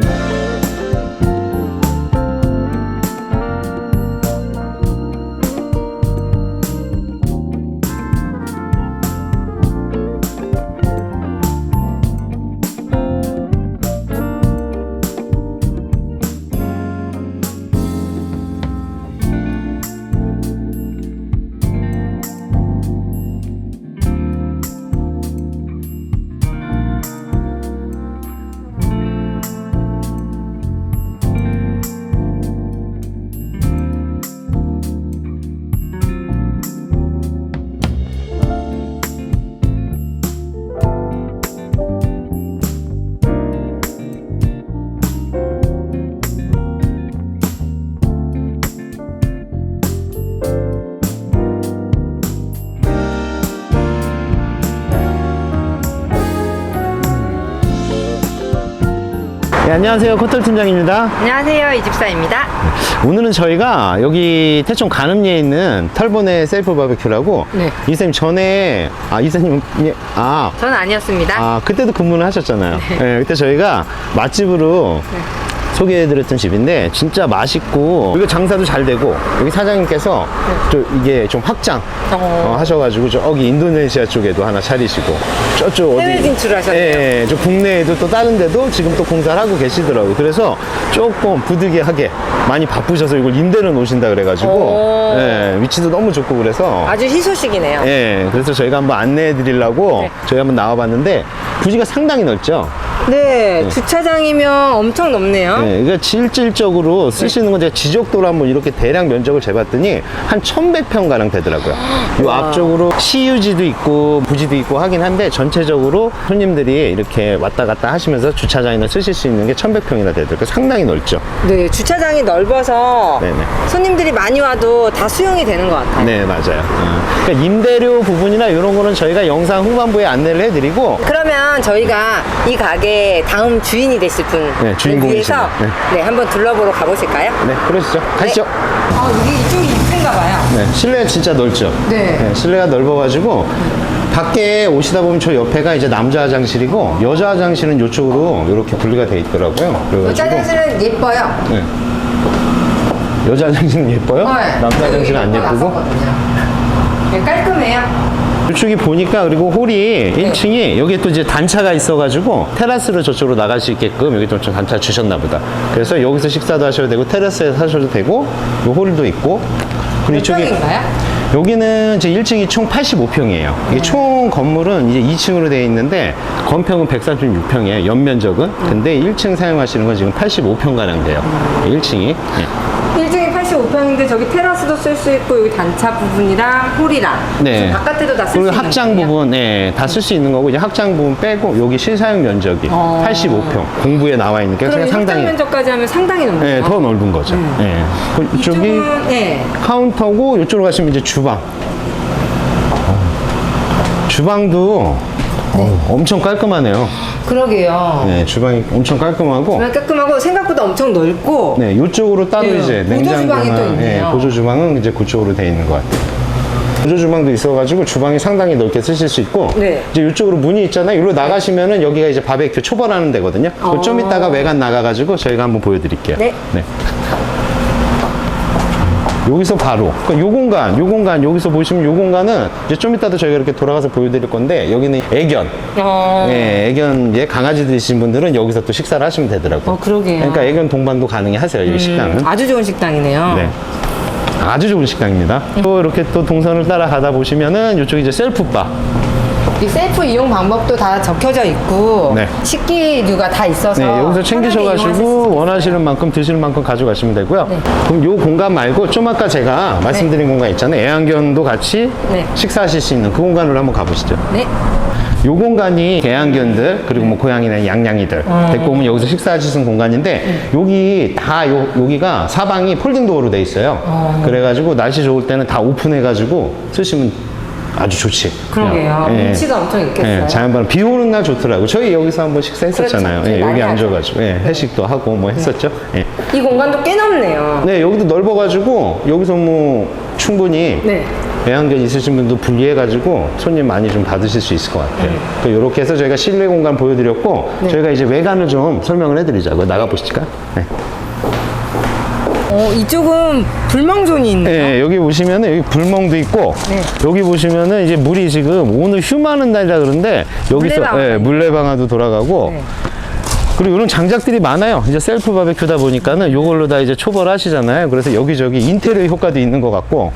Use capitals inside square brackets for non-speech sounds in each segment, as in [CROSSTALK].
Bye. 네, 안녕하세요. 코털 팀장입니다. 안녕하세요 이집사입니다. 오늘은 저희가 여기 태촌 가늠리에 있는 털보네 셀프 바베큐라고 네. 이사님 전에 아 이사님 아 저는 아니었습니다. 아, 그때도 근무를 하셨잖아요. 네. 그때 저희가 맛집으로 네. 소개해드렸던 집인데 진짜 맛있고 이거 장사도 잘 되고 여기 사장님께서 좀 이게 좀 확장 네. 어. 어, 하셔가지고 저기 인도네시아 쪽에도 하나 차리시고 저쪽 어디 해외 진출하셨네요. 예, 예, 저 국내에도 또 다른 데도 지금 또 공사를 하고 계시더라고요. 그래서 조금 부득이하게 많이 바쁘셔서 이걸 임대를 놓으신다 그래가지고 오. 예, 위치도 너무 좋고 그래서 아주 희소식이네요. 예, 그래서 저희가 한번 안내해 드리려고 네. 저희 한번 나와봤는데 부지가 상당히 넓죠. 네, 주차장이면 엄청 넓네요. 예, 그러니까 실질적으로 쓰시는 건 제가 지적도로 한번 이렇게 대략 면적을 재봤더니 한 1,100평 가량 되더라고요. 이 앞쪽으로 CU지도 있고 부지도 있고 하긴 한데 전체적으로 손님들이 이렇게 왔다 갔다 하시면서 주차장이나 쓰실 수 있는 게 1,100평이나 되더라고요. 상당히 넓죠. 네, 주차장이 넓어서 네네. 손님들이 많이 와도 다 수용이 되는 것 같아요. 네, 맞아요. 어. 그러니까 임대료 부분이나 이런 거는 저희가 영상 후반부에 안내를 해드리고 그러면 저희가 이 가게 다음 주인이 되실 분을 네, 주인공이시네요. 위해서 네. 네. 한번 둘러보러 가보실까요? 네, 그러시죠. 가시죠. 어, 이게 이쪽이 이쁜가 봐요. 네, 실내 진짜 넓죠. 네. 실내가 넓어가지고 밖에 오시다 보면 저 옆에가 이제 남자 화장실이고 여자 화장실은 이쪽으로 이렇게 분리가 돼 있더라고요. 그래가지고 여자 화장실은 예뻐요. 네. 여자 화장실은 예뻐요? 남자 화장실은 안 예쁘고? 네, 깔끔해요. 이쪽이 보니까 그리고 홀이 1층이 여기 또 이제 단차가 있어가지고 테라스로 저쪽으로 나갈 수 있게끔 여기 좀 단차 주셨나 보다. 그래서 여기서 식사도 하셔도 되고 테라스에 사셔도 되고 이 홀도 있고 그리고 몇 평인가요? 여기는 이제 1층이 총 85평이에요. 이게 총 건물은 이제 2층으로 되어 있는데 건평은 136평이에요. 연면적은. 근데 1층 사용하시는 건 지금 85평 가량 돼요. 1층이. 1층이 85평인데 저기 테라스도 쓸 수 있고 여기 단차 부분이랑 홀이랑 네. 저 바깥에도 다 쓸 수 그리고 있는 확장 거예요? 부분, 네, 다쓸 수 있는 거고, 이제 확장 부분 빼고, 여기 실사용 면적이 어. 85평. 공부에 나와 있는 게 그럼 상당히. 면적까지 하면 상당히 넓네요. 네, 더 넓은 거죠. 네. 그 이쪽이 이쪽은 네. 카운터고, 이쪽으로 가시면 이제 주방. 어. 주방도 어, 엄청 깔끔하네요. 그러게요. 네, 주방이 엄청 깔끔하고. 정말 깔끔하고 생각보다 엄청 넓고 네, 이쪽으로 따로 네, 이제 보조 주방이 또 냉장고나 있네요. 예, 보조 주방은 이제 그쪽으로 돼 있는 것 같아요. 보조 주방도 있어가지고 주방이 상당히 넓게 쓰실 수 있고 네. 이제 이쪽으로 문이 있잖아요. 이리로 나가시면은 여기가 이제 바베큐 초벌하는 데거든요. 그거 좀 어. 이따가 외관 나가가지고 저희가 한번 보여드릴게요. 네. 여기서 바로 그러니까 요 공간, 요 공간 여기서 보시면 요 공간은 이제 좀 이따도 저희가 이렇게 돌아가서 보여드릴 건데 여기는 애견, 어, 예, 애견 예 강아지 드신 분들은 여기서 또 식사를 하시면 되더라고요. 어, 그러게요. 그러니까 애견 동반도 가능해 하세요. 이 식당은. 아주 좋은 식당이네요. 네. 아주 좋은 식당입니다. 또 이렇게 또 동선을 따라가다 보시면은 이쪽이 이제 셀프바. 이 셀프 이용 방법도 다 적혀져 있고 네. 식기류가 다 있어서 네, 여기서 챙기셔가지고. 원하시는 만큼 드시는 만큼 가져가시면 되고요. 네. 그럼 요 공간 말고 좀 아까 제가 말씀드린 공간 있잖아요. 애완견도 같이 네. 식사하실 수 있는 그 공간으로 한번 가보시죠. 네. 요 공간이 애완견들 그리고 뭐 고양이나 양양이들 음. 데리고 오면 여기서 식사하실 수 있는 공간인데 여기 다 요, 여기가 사방이 폴딩 도어로 돼 있어요. 그래가지고 날씨 좋을 때는 다 오픈해가지고 쓰시면 아주 좋지. 그러게요. 그냥, 예. 운치가 엄청 있겠어요. 예, 자연바람 비 오는 날 좋더라고. 저희 여기서 한번 식사했었잖아요. 그렇죠. 예, 여기 많이 하죠. 앉아가지고 예, 회식도 하고 뭐 했었죠. 예. 이 공간도 꽤 넓네요. 네, 여기도 넓어가지고 여기서 뭐 충분히 네. 애완견 있으신 분도 분리해가지고 손님 많이 좀 받으실 수 있을 것 같아요. 이렇게 해서 저희가 실내 공간 보여드렸고 저희가 이제 외관을 좀 설명을 해드리자고 나가 보실까? 네. 어, 이쪽은 불멍존이 있네요. 네, 여기 보시면은 여기 불멍도 있고 네. 여기 보시면은 이제 물이 지금 오늘 휴마는 날이라 그러는데 여기서 물레방아. 네, 물레방아도 돌아가고 네. 그리고 이런 장작들이 많아요. 이제 셀프 바베큐다 보니까는 이걸로 다 이제 초벌하시잖아요. 그래서 여기저기 인테리어 효과도 있는 것 같고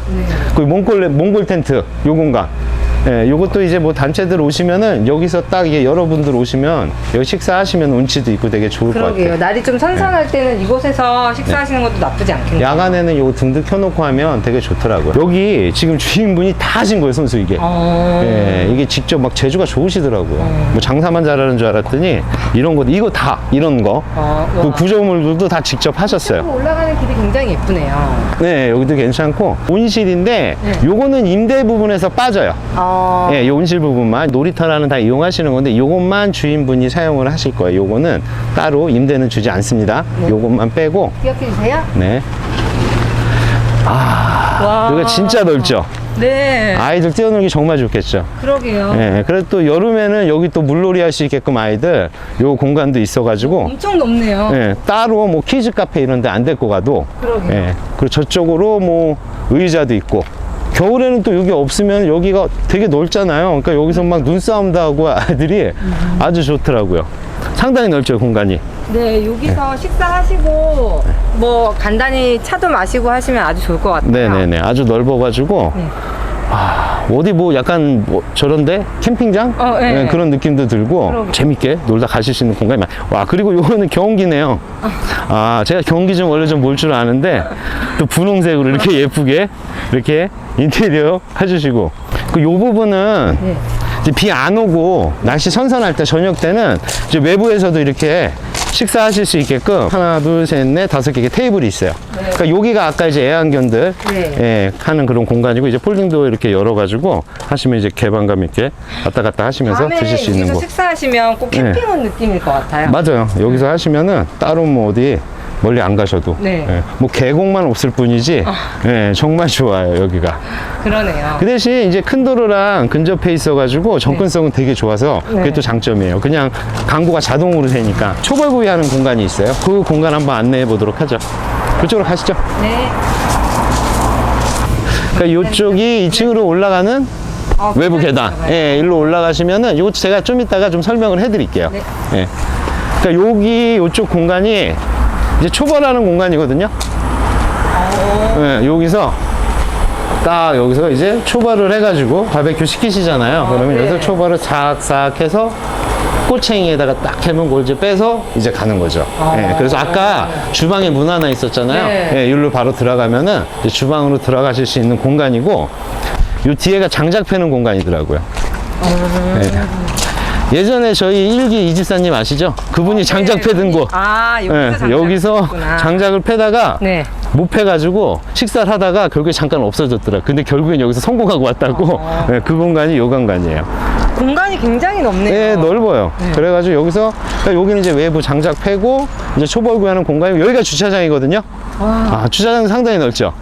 그리고 몽골 몽골 텐트 요 공간. 예, 요것도 이제 뭐 단체들 오시면은 여기서 딱 이게 여러분들 오시면 여기 식사하시면 운치도 있고 되게 좋을 것 그러게요. 같아요. 날이 좀 선선할 때는 이곳에서 식사하시는 것도 나쁘지 않겠네요. 야간에는 요거 등등 켜놓고 하면 되게 좋더라고요. 여기 지금 주인분이 다 하신 거예요, 선수 이게. 어. 예, 이게 직접 막 재주가 좋으시더라고요. 뭐 장사만 잘하는 줄 알았더니 이런 거, 이거 다 이런 거. 어, 그 와. 구조물들도 다 직접 하셨어요. 올라가는 길이 굉장히 예쁘네요. 네, 여기도 괜찮고 온실인데 네. 요거는 임대 부분에서 빠져요. 어. 예, 이 온실 부분만 놀이터라는 다 이용하시는 건데 요것만 주인분이 사용을 하실 거예요. 요거는 따로 임대는 주지 않습니다. 네. 요것만 빼고 기억해 주세요. 네. 와. 여기가 진짜 넓죠. 네. 아이들 뛰어놀기 정말 좋겠죠. 그러게요. 예, 그래도 또 여름에는 여기 또 물놀이 할 수 있게끔 아이들 요 공간도 있어가지고 엄청 높네요. 예, 따로 뭐 키즈 카페 이런 데 안 데리고 가도 그러게요. 예, 그리고 저쪽으로 뭐 의자도 있고 겨울에는 또 여기 없으면 여기가 되게 넓잖아요. 그러니까 여기서 막 눈싸움도 하고 아이들이 아주 좋더라고요. 상당히 넓죠, 공간이. 네, 여기서 식사하시고 뭐 간단히 차도 마시고 하시면 아주 좋을 것 같아요. 네네네. 아주 넓어가지고. 네. 아, 어디 뭐 약간 뭐 저런데? 캠핑장? 어, 네. 네, 그런 느낌도 들고 그러게. 재밌게 놀다 가실 수 있는 공간이 많 와, 그리고 요거는 경기네요. 아, 제가 경기 좀 원래 좀몰줄 아는데 또 분홍색으로 이렇게 예쁘게 이렇게 인테리어 해주시고 그 요 부분은 네. 비안 오고 날씨 선선할 때 저녁 때는 이제 외부에서도 이렇게 식사하실 수 있게끔 하나 둘 셋 넷 다섯 개 테이블이 있어요. 그러니까 여기가 아까 이제 애완견들 네. 예, 하는 그런 공간이고 이제 폴딩도 이렇게 열어가지고 하시면 이제 개방감 있게 왔다 갔다 하시면서 밤에 드실 수 있는 여기서 곳. 식사하시면 꼭 캠핑 온 느낌일 것 같아요. 맞아요. 여기서 하시면은 따로 뭐 어디 멀리 안 가셔도 네. 예, 뭐 계곡만 없을 뿐이지 예, 정말 좋아요 여기가. 그러네요. 그 대신 이제 큰 도로랑 근접해 있어가지고 접근성은 되게 좋아서 그게 네. 또 장점이에요. 그냥 강구가 자동으로 되니까 초벌구이 하는 공간이 있어요. 그 공간 한번 안내해 보도록 하죠. 그쪽으로 가시죠. 네. 그러니까 이쪽이 2층으로 올라가는 어, 외부 계단. 예, 일로 올라가시면은 이거 제가 좀 이따가 좀 설명을 해드릴게요. 네. 예. 그러니까 여기 이쪽 공간이 이제 초벌하는 공간이거든요. 예, 여기서 딱 여기서 이제 초벌을 해가지고 바베큐 시키시잖아요. 그러면 네. 여기서 초벌을 싹싹 해서 꼬챙이에다가 딱 해면 걸 이제 빼서 이제 가는 거죠. 예, 그래서 아까 주방에 문 하나 있었잖아요. 네. 예, 여기로 바로 들어가면은 주방으로 들어가실 수 있는 공간이고 요 뒤에가 장작 패는 공간이더라고요. 예. 예전에 저희 일기 이집사님 아시죠? 그분이 장작 패던 곳. 아, 여기서 예, 여기서. 장작을 패다가 네. 못 패가지고 식사를 하다가 결국에 잠깐 없어졌더라. 근데 결국엔 여기서 성공하고 왔다고. 아. 예, [LAUGHS] 그 공간이 요 공간이에요. 공간이 굉장히 넓네요. 네, 넓어요. 그래가지고 여기서 그러니까 여기는 이제 외부 장작 패고 이제 초벌구하는 공간이고 여기가 주차장이거든요. 와, 아, 주차장 상당히 넓죠.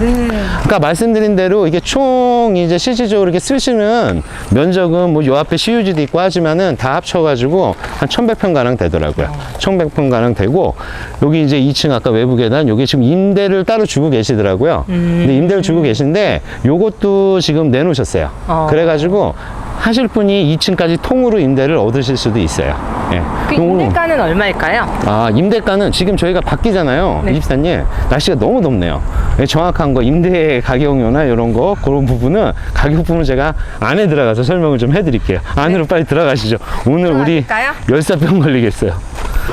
네. 아까 말씀드린 대로 이게 총 이제 실질적으로 이렇게 쓰시는 면적은 뭐 요 앞에 CUG도 있고 하지만은 다 합쳐가지고 한 1100평 가량 되더라고요. 1100평 가량 되고 여기 이제 2층 아까 외부 계단 여기 지금 임대를 따로 주고 계시더라고요. 근데 임대를 주고 계신데 요것도 지금 내놓으셨어요. 어. 그래가지고 하실 분이 2층까지 통으로 임대를 얻으실 수도 있어요. 예. 그 요거- 임대가는 얼마일까요? 아, 임대가는 지금 저희가 바뀌잖아요. 네. 이집사님, 날씨가 너무 덥네요. 예, 정확한 거, 임대 가격료나 이런 거, 그런 부분은, 가격 부분은 제가 안에 들어가서 설명을 좀 해드릴게요. 안으로 빨리 들어가시죠. 오늘 우리 들어갈까요? 열사병 걸리겠어요.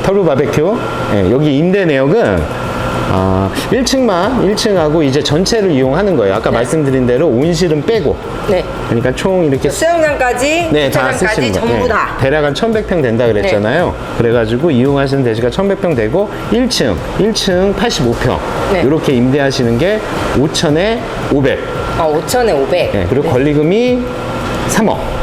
터루 바베큐. 예, 여기 임대 내역은 아, 1층만, 1층하고 이제 전체를 이용하는 거예요. 아까 말씀드린 대로 온실은 빼고. 네. 그러니까 총 이렇게 수영장까지, 네, 다 주차장까지 쓰시는 거. 전부 네. 다. 대략 한 1100평 된다 그랬잖아요. 그래가지고 이용하시는 대지가 1100평 되고 1층, 1층 85평. 네. 이렇게 임대하시는 게 5천에 500. 어, 5천에 500. 네, 그리고 권리금이 3억.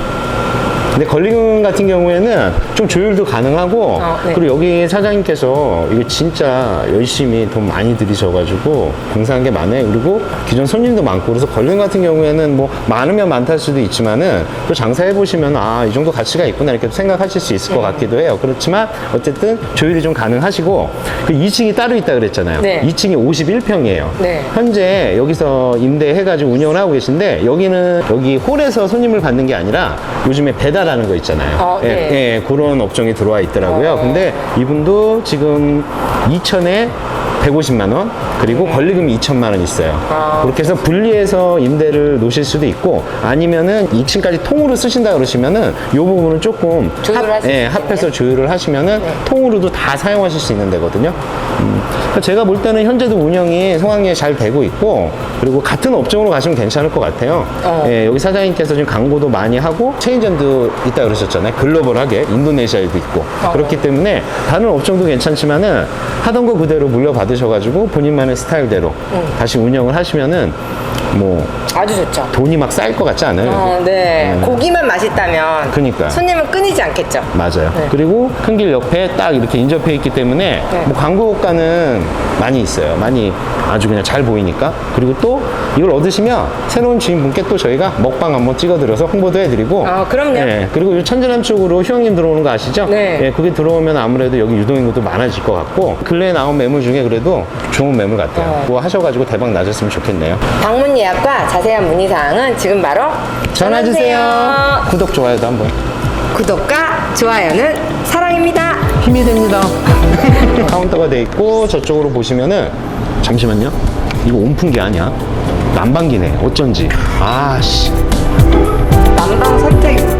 근데 걸리금 같은 경우에는 좀 조율도 가능하고 어, 네. 그리고 여기 사장님께서 이거 진짜 열심히 돈 많이 들이셔가지고 공사한 게 많아요. 그리고 기존 손님도 많고 그래서 걸리금 같은 경우에는 뭐 많으면 많다할 수도 있지만은 또 장사해 보시면 아 이 정도 가치가 있구나 이렇게 생각하실 수 있을 것 네. 같기도 해요. 그렇지만 어쨌든 조율이 좀 가능하시고 그 2층이 따로 있다 그랬잖아요. 네. 2층이 51평이에요. 네. 현재 여기서 임대해가지고 운영을 하고 계신데 여기는 여기 홀에서 손님을 받는 게 아니라 요즘에 배달 하는 거 있잖아요. 어, 예, 네. 예, 그런 업종이 들어와 있더라고요. 어. 근데 이분도 지금 2천에 150만 원 그리고 권리금이 2천만 원 있어요. 네. 아. 그렇게 해서 분리해서 임대를 놓으실 수도 있고 아니면은 2층까지 통으로 쓰신다 그러시면은 이 부분은 조금 조율을 합, 할수 예, 있겠네요. 합해서 조율을 하시면은 네. 통으로도 다 사용하실 수 있는 데거든요. 음, 그러니까 제가 볼 때는 현재도 운영이 성황리에 잘 되고 있고 그리고 같은 업종으로 가시면 괜찮을 것 같아요. 어. 예, 여기 사장님께서 지금 광고도 많이 하고 체인점도 있다 그러셨잖아요. 글로벌하게 인도네시아에도 있고 어. 그렇기 때문에 다른 업종도 괜찮지만은 하던 거 그대로 물려받 으셔가지고 본인만의 스타일대로 다시 운영을 하시면은 뭐 아주 좋죠. 돈이 막 쌓일 것 같지 않아요? 어, 네. 음. 고기만 맛있다면 그니까요. 손님은 끊이지 않겠죠. 맞아요. 네. 그리고 큰 길 옆에 딱 이렇게 인접해 있기 때문에 네. 뭐 광고가는 많이 있어요. 많이 아주 그냥 잘 보이니까. 그리고 또 이걸 얻으시면 새로운 주인분께 또 저희가 먹방 한번 찍어드려서 홍보도 해드리고. 아, 그럼요. 네. 그리고 이 천진남 쪽으로 휴양림 들어오는 거 아시죠? 네. 예, 그게 들어오면 아무래도 여기 유동인구도 많아질 것 같고 근래에 나온 매물 중에 그래도 좋은 매물 같아요. 어. 그거 하셔가지고 대박 나셨으면 좋겠네요. 방문 예약과 자세한 문의 사항은 지금 바로 전화주세요. 구독, 좋아요도 한번. 구독과 좋아요는 사랑입니다. 힘이 됩니다. [LAUGHS] 카운터가 돼 있고 저쪽으로 보시면은 잠시만요. 이거 온풍기 아니야? 난방기네. 어쩐지. 아씨. 난방 선택